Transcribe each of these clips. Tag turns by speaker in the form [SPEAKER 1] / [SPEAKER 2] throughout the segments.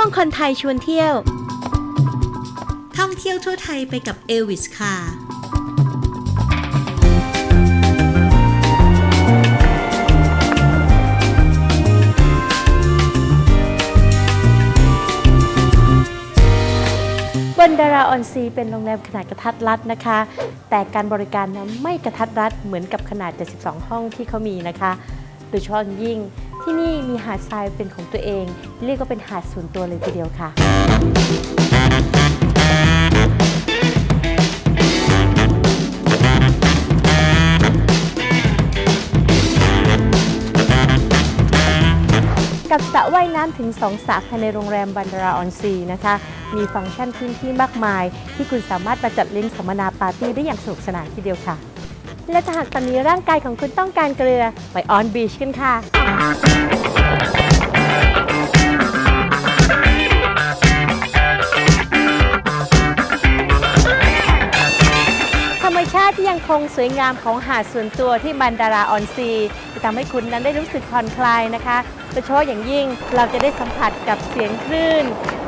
[SPEAKER 1] ช่วงคนไทยชวนเที่ยว
[SPEAKER 2] ท่องเที่ยวทั่วไทยไปกับเอลวิสค่ะ
[SPEAKER 1] บนดาราออนซีเป็นโรงแรมขนาดกระทัดรัดนะคะ แต่การบริการนั้นไม่กระทัดรัดเหมือนกับขนาด 72 ห้องที่เขามีนะคะ โดยเฉพาะอย่างยิ่ง ที่นี่มีหาดทรายเป็นของตัวเอง เรียกว่าเป็นหาดส่วนตัวเลยทีเดียวค่ะกับสระว่ายน้ำถึง 2สระภายในโรงแรมบันดาราออนซีนะคะ มีฟังก์ชันพื้นที่มากมาย ที่คุณสามารถมาจัดเลี้ยงสัมมนาปาร์ตี้ได้อย่างสนุกสนานทีเดียวค่ะ และถ้าหากตอนนี้ร่างกายของคุณต้องการเกลือ ไปออนบีชกันค่ะ ธรรมชาติที่ยังคงสวยงามของหาดส่วนตัวที่บันดาราออนซีจะทำให้คุณนั้นได้รู้สึกผ่อนคลายนะคะโดยเฉพาะอย่างยิ่งเราจะได้สัมผัสกับเสียงคลื่น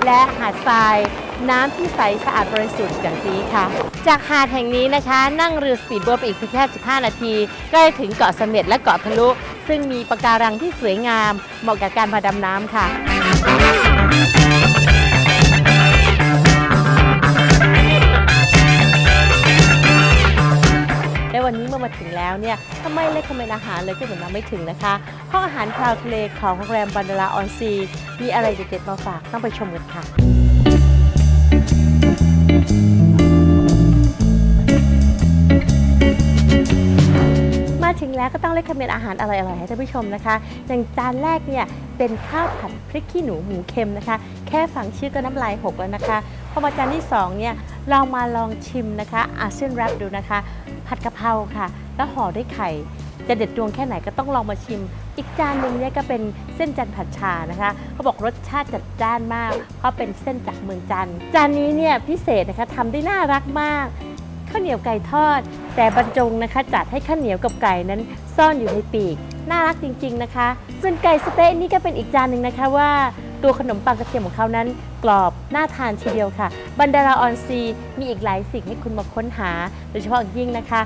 [SPEAKER 1] และหาดทราย น้ำที่ใสสะอาดบริสุทธิ์อย่างนี้ค่ะ จากหาดแห่งนี้นะคะ นั่งเรือสปีดโบ๊ทไปอีกเพียงแค่ 15 นาทีก็จะถึงเกาะเสม็ดและเกาะทะลุ ซึ่งมีปะการังที่สวยงาม เหมาะกับการมาดำน้ำค่ะและวันนี้เมื่อมาถึงแล้วเนี่ยถ้าไม่เล c คอมเมนอาหารเลยก็เหมือนมาไม่ถึงนะคะ ห้องอาหารคราวทะเลของโรงแรมบันดาราออนซี มีอะไรเด็ดๆมาฝากต้องไปชมกันค่ะ มาถึงแล้วก็ต้องเล c กคอมเมนอาหารอร่อยๆให้ท่านผู้ชมนะคะ อย่างจานแรกเนี่ยเป็นข้าวผัดพริกขี้หนูหมูเค็มนะคะ แค่ฟังชื่อก็น้ำลายหกแล้วนะคะพอมาจานที่สองเนี่ยเรามาลองชิมนะคะอาเซียนแรปดูนะคะ ผัดกะเพราค่ะ แล้วห่อด้วยไข่ จะเด็ดดวงแค่ไหนก็ต้องลองมาชิม อีกจานหนึ่งเนี่ยก็เป็นเส้นจันทร์ผัดชานะคะเขาบอกรสชาติจัดจ้านมาก เพราะเป็นเส้นจากเมืองจันทร์จานนี้เนี่ยพิเศษนะคะทำได้น่ารักมากข้าวเหนียวไก่ทอด แต่บรรจงนะคะจัดให้ข้าวเหนียวกับไก่นั้นซ่อนอยู่ในปีก น่ารักจริง ๆนะคะ ส่วนไก่สเต๊ะนี่ก็เป็นอีกจานหนึ่งนะคะว่าตัวขนมปังกระเทียมของเขานั้น กรอบน่าทานทีเดียวค่ะ บันดาราออนซีมีอีกหลายสิ่งให้คุณมาค้นหา โดยเฉพาะอย่างยิ่งนะคะ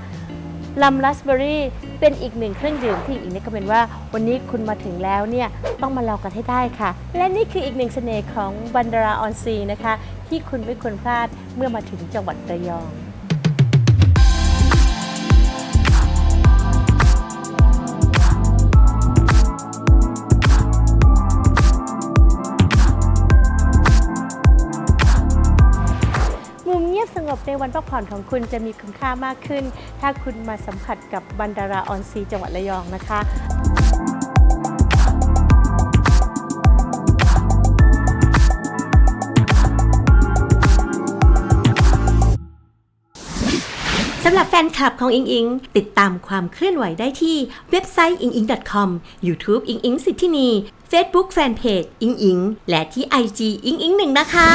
[SPEAKER 1] ลัมรัสเบอรี่เป็นอีกหนึ่งเครื่องดื่มที่อีกนี่ก็เป็นว่า วันนี้คุณมาถึงแล้วเนี่ยต้องมาลองกันให้ได้ค่ะ และนี่คืออีกหนึ่งเสน่ห์ของบันดาราออนซีนะคะ ที่คุณไม่ควรพลาดเมื่อมาถึงจังหวัดระยอง วันพักผ่อนของคุณจะมีคุณค่ามากขึ้น ถ้าคุณมาสัมผัสกับบันดาราออนซีจังหวัดระยองนะคะ
[SPEAKER 2] สำหรับแฟนคลับของอิงอิง ติดตามความเคลื่อนไหวได้ที่เว็บไซต์ i n g i n g com YouTube อิงอิงสิทธินี Facebook Fanpage อิงอิง และที่ IG อิงอิงหนึ่งนะคะ